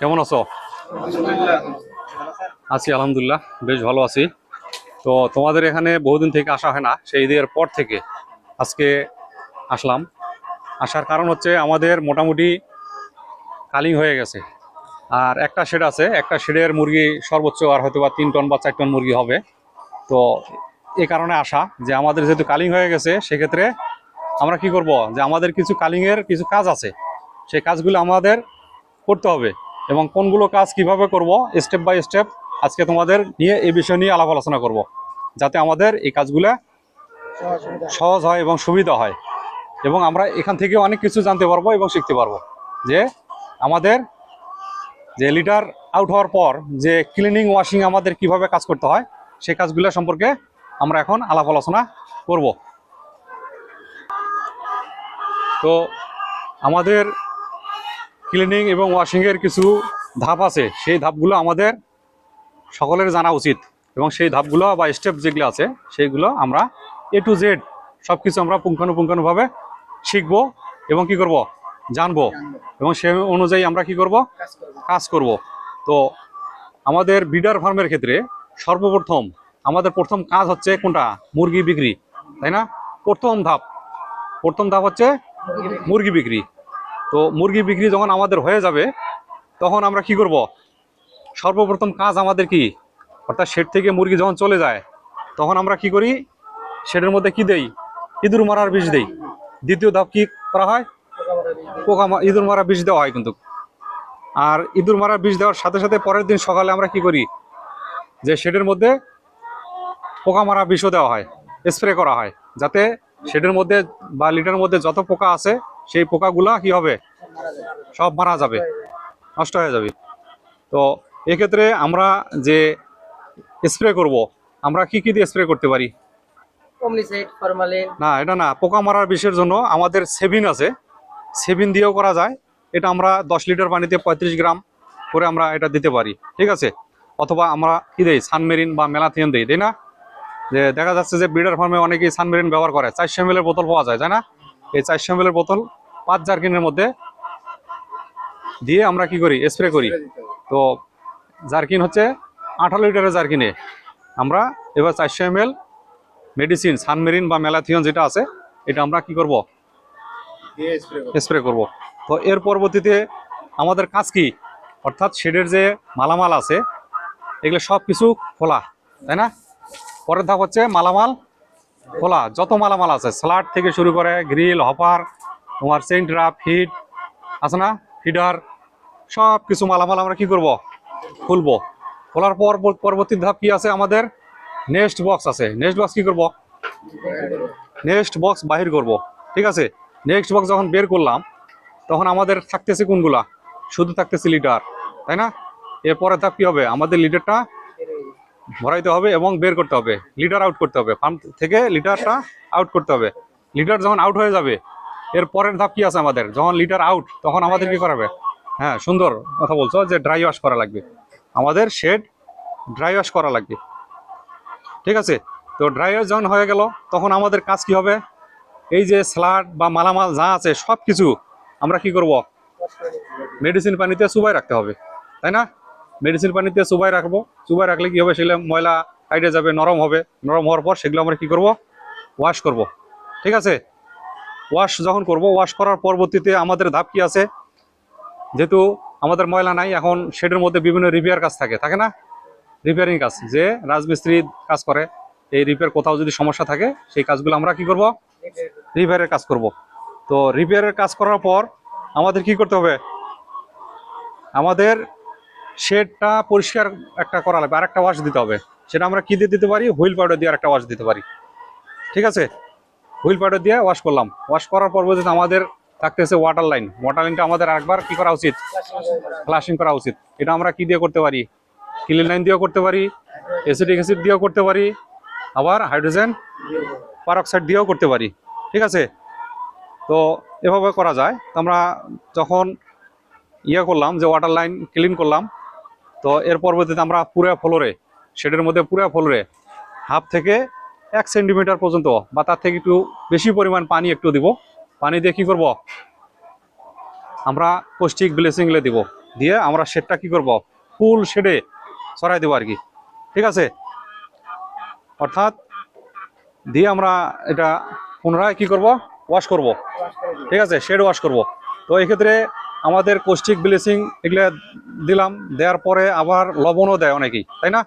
কেমন আছো? আছি, আলহামদুলিল্লাহ, বেশ ভালো আছি। তো তোমাদের এখানে বহুদিন থেকে আসা হয় না, সেই ঈদের পর থেকে আজকে আসলাম। আসার কারণ হচ্ছে আমাদের মোটামুটি কালিং হয়ে গেছে। আর একটা শেড আছে, একটা শেডের মুরগি সর্বোচ্চ আর হয়তো বা তিন টন বা চার টন মুরগি হবে। তো এ কারণে আসা, যে আমাদের যেহেতু কালিং হয়ে গেছে, সেক্ষেত্রে আমরা কি করব? যে আমাদের কিছু কালিংয়ের কিছু কাজ আছে, সেই কাজগুলো আমাদের করতে হবে। এবং কোনগুলো কাজ কীভাবে করব স্টেপ বাই স্টেপ আজকে তোমাদের নিয়ে এই বিষয় নিয়ে আলাপ আলোচনা করব, যাতে আমাদের এই কাজগুলো সহজ হয় এবং সুবিধা হয়। এবং আমরা এখান থেকে অনেক কিছু জানতে পারব এবং শিখতে পারব, যে আমাদের যে লিটার আউট হওয়ার পর যে ক্লিনিং ওয়াশিং আমাদের কীভাবে কাজ করতে হয় সেই কাজগুলো সম্পর্কে আমরা এখন আলাপ আলোচনা করব। তো আমাদের ক্লিনিং এবং ওয়াশিংয়ের কিছু ধাপ আছে, সেই ধাপগুলো আমাদের সকলের জানা উচিত। এবং সেই ধাপগুলো বা স্টেপ যেগুলো আছে, সেইগুলো আমরা এ টু জেড সব কিছু আমরা পুঙ্খানুপুঙ্খানুভাবে শিখব এবং কি করব? জানব। এবং সে অনুযায়ী আমরা কি করব? কাজ করব। তো আমাদের বিডার ফার্মের ক্ষেত্রে সর্বপ্রথম আমাদের প্রথম কাজ হচ্ছে কোনটা? মুরগি বিক্রি, তাই না? প্রথম ধাপ। প্রথম ধাপ হচ্ছে মুরগি বিক্রি। তো মুরগি বিক্রি যখন আমাদের হয়ে যাবে, তখন আমরা কি করব? সর্বপ্রথম কাজ আমাদের কি? অর্থাৎ শেড থেকে মুরগি যখন চলে যায়, তখন আমরা কি করি? শেডের মধ্যে কি দেই? ইঁদুর মারার বিষ দেই। দ্বিতীয় ধাপ কি করা হয়? পোকা ইঁদুর মারা বিষ দেওয়া হয় কিন্তু। আর ইঁদুর মারা বিষ দেওয়ার সাথে সাথে পরের দিন সকালে আমরা কি করি? যে শেডের মধ্যে পোকা মারা বিষও দেওয়া হয়, স্প্রে করা হয়, যাতে শেডের মধ্যে বা লিটারের মধ্যে যত পোকা আছে সেই পোকাগুলা কি হবে? সব মারা যাবে। নষ্ট হয়ে যাবে। তো এক্ষেত্রে আমরা যে স্প্রে করব আমরা কি কি দিয়ে স্প্রে করতে পারি? না এটা না পোকা মারার বিষের জন্য আমাদের সেভিন আছে। সেভিন দিয়েও করা যায়। এটা আমরা দশ লিটার পানিতে পঁয়ত্রিশ গ্রাম করে আমরা এটা দিতে পারি। ঠিক আছে? অথবা আমরা কি দেই? সানমেরিন বা মেলাথিয়ন দিই তাই না? যে দেখা যাচ্ছে যে ব্রিডার ফার্মে অনেকেই সানমেরিন ব্যবহার করে। চারশো এম বোতল পাওয়া যায় তাই না? এই চারশো এম বোতল পাঁচ জার্কিনের মধ্যে দিয়ে আমরা কি করি? স্প্রে করি। তো জার্কিন হচ্ছে আঠারো লিটারের জার্কিনে। আমরা এবার চারশো এম মেডিসিন সানমেরিন বা মেলাথিয়ন যেটা আছে এটা আমরা কি করব? স্প্রে করব। তো এর পরবর্তীতে আমাদের কাজ কি? অর্থাৎ শেডের যে মালামাল আছে এগুলো সব কিছু খোলা তাই না? পরের ধাপ হচ্ছে মালামাল খোলা, যত মালামাল আছে, স্লাট থেকে শুরু করে গ্রিল, হপার, তোমার সেন্ট্রা ফিড আছে না? ফিডার সব কিছু মালামাল আমরা কি করব? খুলবো। খোলার পর পরবর্তী ধাপ কি আছে আমাদের? নেক্সট বক্স আছে। নেক্সট বক্স কি করব? নেক্সট বক্স বাহির করব। ঠিক আছে? নেক্সট বক্স যখন বের করলাম, তখন আমাদের থাকতেছে কোনগুলা? শুধু থাকতেছে লিটার তাই না? এরপরে ধাপ কি হবে? আমাদের লিটারটা ভরাইতে হবে এবং বের করতে হবে। লিটার আউট করতে হবে। ফার্ম থেকে লিটারটা আউট করতে হবে। লিটার যখন আউট হয়ে যাবে, এর পরের ধাপ কি আছে আমাদের? যখন লিটার আউট তখন আমাদের কি করাবে? হ্যাঁ সুন্দর কথা বলছো যে ড্রাই ওয়াশ করা লাগবে। আমাদের শেড ড্রাই ওয়াশ করা লাগবে। ঠিক আছে? তো ড্রাই ওয়াশ যখন হয়ে গেল, তখন আমাদের কাজ কি হবে? এই যে স্লাড বা মালামাল যা আছে সব কিছু আমরা কি করব? মেডিসিন পানিতে চুবাই রাখতে হবে। তাই না? মেডিসিন পানিতে চুবাই রাখব। চুবাই রাখলে কি হবে? সেগুলো ময়লা কাইটে যাবে, নরম হবে। নরম হওয়ার পর সেগুলো আমরা কি করব? ওয়াশ করব। ঠিক আছে? ওয়াশ যখন করব ওয়াশ করার পরবর্তীতে আমাদের ধাপ কি আছে? যেহেতু আমাদের ময়লা নাই, এখন শেডের মধ্যে বিভিন্ন রিপেয়ার কাজ থাকে। থাকে না? রিপেয়ারিং কাজ। যে রাজমিস্ত্রি কাজ করে, এই রিপেয়ার কোথাও যদি সমস্যা থাকে, সেই কাজগুলো আমরা কি করব? রিপেয়ারের কাজ করব। তো রিপেয়ারের কাজ করার পর আমাদের কি করতে হবে? আমাদের শেডটা পরিষ্কার একটা করা লাগবে। আর একটা ওয়াশ দিতে হবে। সেটা আমরা কি দিয়ে দিতে পারি? হুইল পাউডার দিয়ে আরেকটা ওয়াশ দিতে পারি। ঠিক আছে? হুইল পাউডার দিয়ে ওয়াশ করলাম। ওয়াশ করার পর পরবর্তীতে আমাদের থাকতেছে ওয়াটার লাইন ওয়াটার লাইনটা আমাদের আরেকবার কি করা উচিত? ফ্লাশিং করা উচিত। এটা আমরা কি দিয়ে করতে পারি? ক্লিন লাইন দিয়েও করতে পারি অ্যাসিডিক অ্যাসিড দিয়েও করতে পারি, আবার হাইড্রোজেন পারক্সাইড দিয়েও করতে পারি। ঠিক আছে? তো এভাবে করা যায়। আমরা যখন ইয়ে করলাম যে ওয়াটার লাইন ক্লিন করলাম তো এর পরবর্তীতে আমরা পুরো ফ্লোরে শেডের মধ্যে পুরো ফ্লোরে হাফ থেকে এক সেন্টিমিটার পর্যন্ত বা তার থেকে একটু বেশি পরিমাণ পানি একটু দিব। পানি দিয়ে কি করব? আমরা পৌষ্টিক ব্লেসিংলে দিব। দিয়ে আমরা শেডটা কি করব? ফুল শেডে ছড়াই দেবো আর কি ঠিক আছে? অর্থাৎ দিয়ে আমরা এটা পুনরায় কি করব? ওয়াশ করব। ঠিক আছে? শেড ওয়াশ করব। তো এক্ষেত্রে আমাদের কোস্টিক ব্লিচিং এগুলো দিলাম, দেওয়ার পরে আবার লবণও দেয় অনেকেই, তাই না?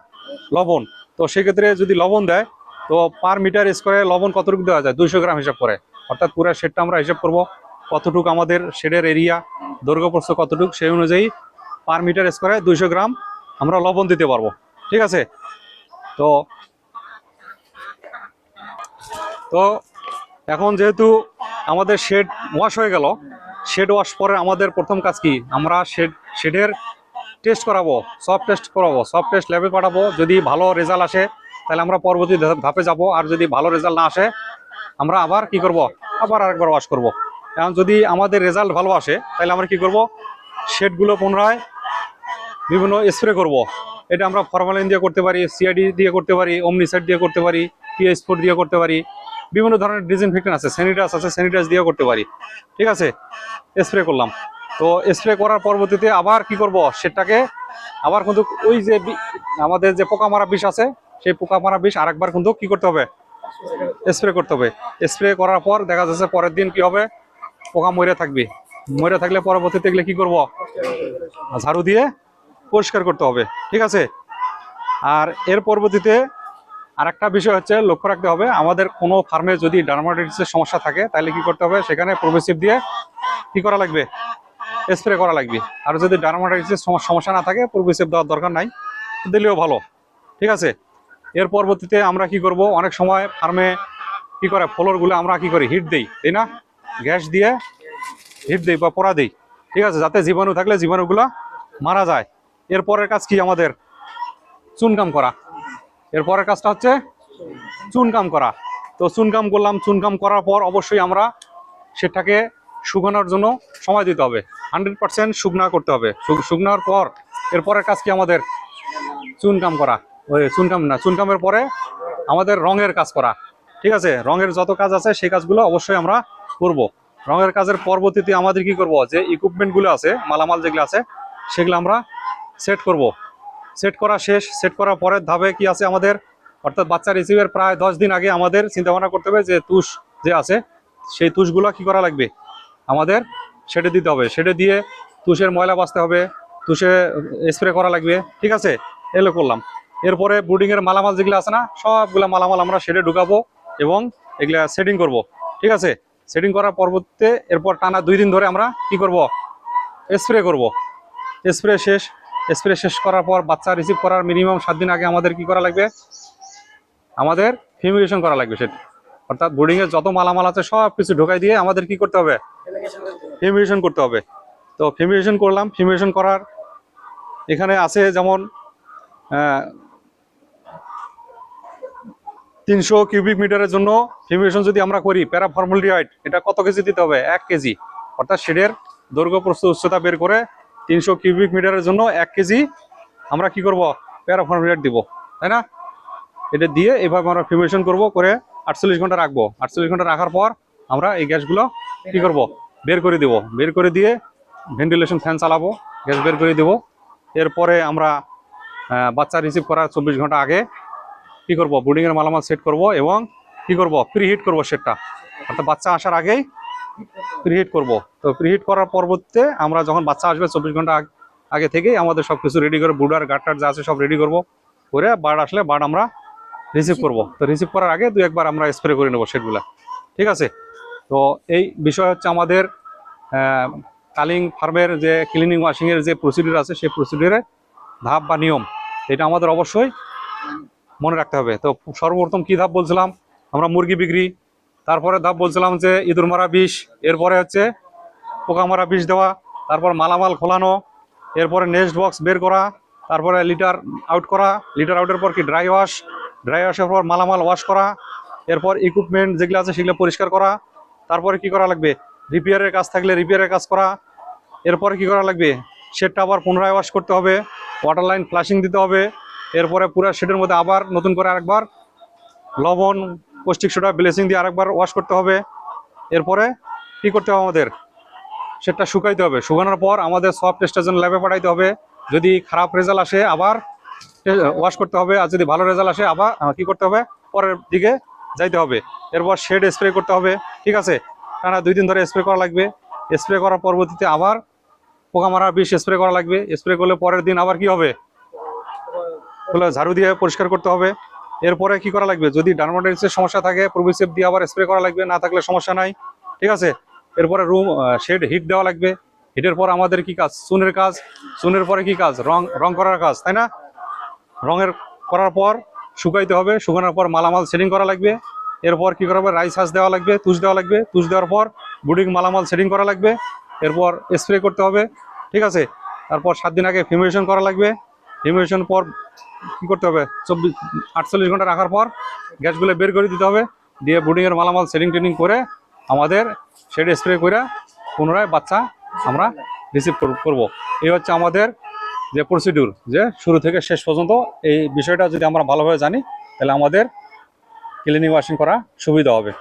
লবণ। তো সেক্ষেত্রে যদি লবণ দেয়, তো পার মিটার স্কোয়ারে লবণ কতটুকু দেওয়া যায়? দুইশো গ্রাম হিসাব করে। অর্থাৎ পুরো শেডটা আমরা হিসাব করব, কতটুকু আমাদের শেডের এরিয়া দৈর্ঘ্য প্রস্থ কতটুকু, সেই অনুযায়ী পার মিটার স্কোয়ারে দুইশো গ্রাম আমরা লবণ দিতে পারব। ঠিক আছে? তো তো এখন যেহেতু আমাদের শেড ওয়াশ হয়ে গেল শেড ওয়াশ পরে আমাদের প্রথম কাজ কি? আমরা শেড, শেডের টেস্ট করাবো সব টেস্ট করাবো সব টেস্ট ল্যাবে পাঠাবো। যদি ভালো রেজাল্ট আসে, তাহলে আমরা পরবর্তী ধাপে যাব। আর যদি ভালো রেজাল্ট না আসে, আমরা আবার কি করব? আবার আরেকবার ওয়াশ করব। এখন যদি আমাদের রেজাল্ট ভালো আসে, তাহলে আমরা কি করব? শেডগুলো পুনরায় বিভিন্ন স্প্রে করব। এটা আমরা ফরমালিন দিয়ে করতে পারি সিআইডি দিয়ে করতে পারি অমনিসাইড দিয়ে করতে পারি টিএস ফোর দিয়ে করতে পারি। বিভিন্ন ধরনের ডিসইনফেক্টেন্ট আছে স্যানিটাইজ আছে স্যানিটাইজ দিয়েও করতে পারি। ঠিক আছে? স্প্রে করলাম। তো স্প্রে করার পরবর্তীতে আবার কি করব? সেটাকে আবার কিন্তু ওই যে আমাদের যে পোকা মারা বিষ আছে, সেই পোকা মারা বিষ আরেকবার কিন্তু কি করতে হবে? স্প্রে করতে হবে। স্প্রে করার পর দেখা যাচ্ছে পরের দিন কি হবে? পোকা মরে থাকবে। মরে থাকলে পরবর্তীতে গেলে কি করব? ঝাড়ু দিয়ে পরিষ্কার করতে হবে। ঠিক আছে? আর এর পরবর্তীতে আরেকটা বিষয় হচ্ছে, লক্ষ্য রাখতে হবে, আমাদের কোনো ফার্মে যদি ডার্মাটাইটিসের সমস্যা থাকে, তাহলে কি করতে হবে? সেখানে প্রোভেসিভ দিয়ে কি করা লাগবে? স্প্রে করা লাগবে। আর যদি ডার্মাটাইটিসের সম- সমস্যা না থাকে প্রোভেসিভ দেওয়ার দরকার নাই দিলেও ভালো। ঠিক আছে? এর পরবর্তীতে আমরা কি করব? অনেক সময় ফার্মে কি করে? ফ্লোরগুলো আমরা কি করি? হিট দেই, তাই না? গ্যাস দিয়ে হিট দেই বা পোড়া দিই। ঠিক আছে? যাতে জীবাণু থাকলে জীবাণুগুলো মারা যায়। এরপরের কাজ কি? আমাদের চুনকাম করা। এরপরের কাজটা হচ্ছে চুনকাম করা। তো চুনকাম করলাম, চুনকাম করার পর অবশ্যই আমরা সেটাকে শুকানোর জন্য সময় দিতে হবে। হান্ড্রেড পার্সেন্ট শুকনা করতে হবে। শুকনার পর এরপরের কাজ কি আমাদের? চুনকাম করা। ওই চুনকাম না, চুনকামের পরে আমাদের রঙের কাজ করা। ঠিক আছে? রঙের যত কাজ আছে সেই কাজগুলো অবশ্যই আমরা করব। রঙের কাজের পরবর্তীতে আমাদের কি করব? যে ইকুইপমেন্টগুলো আছে, মালামাল যেগুলো আছে, সেগুলো আমরা সেট করব। সেট করা শেষ সেট করার পরের ধাপে কি আছে আমাদের? অর্থাৎ বাচ্চা রিসিভের প্রায় দশ দিন আগে আমাদের চিন্তা ভাবনা করতে হবে যে তুষ যে আছে, সেই তুষগুলো কি করা লাগবে? আমাদের সেটে দিতে হবে। সেটে দিয়ে তুষের ময়লা বাঁচতে হবে, তুষে স্প্রে করা লাগবে। ঠিক আছে? এগুলো করলাম। এরপরে ব্রুডিং এর মালামাল যেগুলো আছে না, সবগুলো মালামাল আমরা সেটে ঢুকাবো এবং এগুলা সেটিং করব। ঠিক আছে? সেটিং করার পরবর্তীতে এরপর টানা দুই দিন ধরে আমরা কি করব? স্প্রে করব। স্প্রে শেষ স্প্রে শেষ করার পর বাচ্চা রিসিভ করার মিনিমাম সাত দিন আগে আমাদের কি করা লাগবে? আমাদের ফিমিগেশন করা লাগবে সেটা। অর্থাৎ বোর্ডিংয়ের যত মালামাল আছে সব কিছু ঢোকাই দিয়ে আমাদের কি করতে হবে? ফিমিগেশন করতে হবে। তো ফিমিগেশন করলাম। ফিমিগেশন করার এখানে আছে যেমন তিনশো কিউবিক মিটারের জন্য ফিমিগেশন যদি আমরা করি প্যারা ফর্মুলিয়াইড এটা কত কেজি দিতে হবে? এক কেজি। অর্থাৎ শেডের দৈর্ঘ্য প্রস্থ উচ্চতা বের করে তিনশো কিউবিক মিটারের জন্য এক কেজি আমরা কি করব? প্যারা ফর্মুলিয়াইড দিব, তাই না? এটা দিয়ে এইভাবে আমরা ফিমিগেশন করব, করে আটচল্লিশ ঘণ্টা রাখব। আটচল্লিশ ঘণ্টা রাখার পর আমরা এই গ্যাসগুলো কি করব? বের করে দেব। বের করে দিয়ে ভেন্টিলেশন ফ্যান চালাবো, গ্যাস বের করে দেব। এরপরে আমরা বাচ্চা রিসিভ করার চব্বিশ ঘণ্টা আগে কি করব? বোর্ডিংয়ের মালামাল সেট করব এবং কি করব? প্রিহিট করব সেটটা অর্থাৎ বাচ্চা আসার আগেই প্রিহিট করব। তো প্রিহিট করার পরবর্তীতে আমরা যখন বাচ্চা আসবে চব্বিশ ঘণ্টা আগে থেকেই আমাদের সব কিছু রেডি করে বুডার গাটার যা আছে সব রেডি করব। করে বার্ড আসলে বার্ড আমরা রিসিভ করব। তো রিসিভ করার আগে দু একবার আমরা স্প্রে করে নেব সেটগুলা ঠিক আছে? তো এই বিষয় হচ্ছে আমাদের কালিং ফার্মের যে ক্লিনিং ওয়াশিংয়ের যে প্রসিডিউর আছে সেই প্রসিডিউরের ধাপ বা নিয়ম এটা আমাদের অবশ্যই মনে রাখতে হবে। তো সর্বপ্রথম কী ধাপ বলছিলাম? আমরা মুরগি বিক্রি তারপরে ধাপ বলছিলাম যে ইঁদুর মারা বিষ, এরপরে হচ্ছে পোকা মারা বিষ দেওয়া, তারপর মালামাল খোলানো, এরপরে নেক্সট বক্স বের করা, তারপরে লিটার আউট করা, লিটার আউটের পর কি ড্রাই ওয়াশ, ড্রাই ওয়াশের পর মালামাল ওয়াশ করা, এরপর ইকুইপমেন্ট যেগুলো আছে সেগুলো পরিষ্কার করা, তারপরে কি করা লাগবে? রিপেয়ারের কাজ থাকলে রিপেয়ারের কাজ করা, এরপরে কি করা লাগবে? শেডটা আবার পুনরায় ওয়াশ করতে হবে ওয়াটার লাইন ফ্লাশিং দিতে হবে, এরপরে পুরো শেডের মধ্যে আবার নতুন করে আরেকবার লবণ পৌষ্টিক সোডা ব্লেসিং দিয়ে আরেকবার ওয়াশ করতে হবে। এরপরে কি করতে হবে আমাদের? সেটা শুকাইতে হবে। শুকানোর পর আমাদের সব টেস্টের জন্য ল্যাবে পাঠাইতে হবে। যদি খারাপ রেজাল্ট আসে, আবার ওয়াশ করতে হবে। আর যদি ভালো রেজাল্ট আসে, আবার কি করতে হবে? পরের দিকে যাইতে হবে। এরপর শেড স্প্রে করতে হবে। ঠিক আছে? টানা দুই দিন ধরে স্প্রে করা লাগবে। স্প্রে করার পরবর্তীতে আবার পোকা মারা বিষ স্প্রে করা লাগবে। স্প্রে করলে পরের দিন আবার কি হবে? ঝাড়ু দিয়ে পরিষ্কার করতে হবে। এরপরে কি করা লাগবে? যদি ডার্মাটাইটিসের সমস্যা থাকে প্রবিসেপ দিয়ে আবার স্প্রে করা লাগবে, না থাকলে সমস্যা নাই, ঠিক আছে? এরপরে রুম শেড হিট দেওয়া লাগবে। হিটের পর আমাদের কি কাজ? চুনের কাজ। চুনের পরে কি কাজ? রং রং করার কাজ, তাই না? রঙের করার পর শুকাইতে হবে, শুকানোর পর মালামাল সেটিং করা লাগবে। এরপর কি করা হবে? রাইস হাঁস দেওয়া লাগবে, তুষ দেওয়া লাগবে। তুষ দেওয়ার পর বুডিং মালামাল সেটিং করা লাগবে। এরপর স্প্রে করতে হবে, ঠিক আছে? তারপর সাত দিন আগে ফিমিউশন করা লাগবে। ফিমিউশন পর কি করতে হবে? চব্বিশ, আটচল্লিশ ঘণ্টা রাখার পর গ্যাসগুলো বের করে দিতে হবে। দিয়ে বুডিংয়ের মালামাল সেটিং টেটিং করে আমাদের শেড স্প্রে করে পুনরায় বাচ্চা আমরা রিসিভ করব। এই হচ্ছে আমাদের যে প্রসিডিউর যে শুরু থেকে শেষ পর্যন্ত। এই বিষয়টা যদি আমরা ভালোভাবে জানি, তাহলে আমাদের ক্লিনিং ওয়াশিং করা সুবিধা হবে।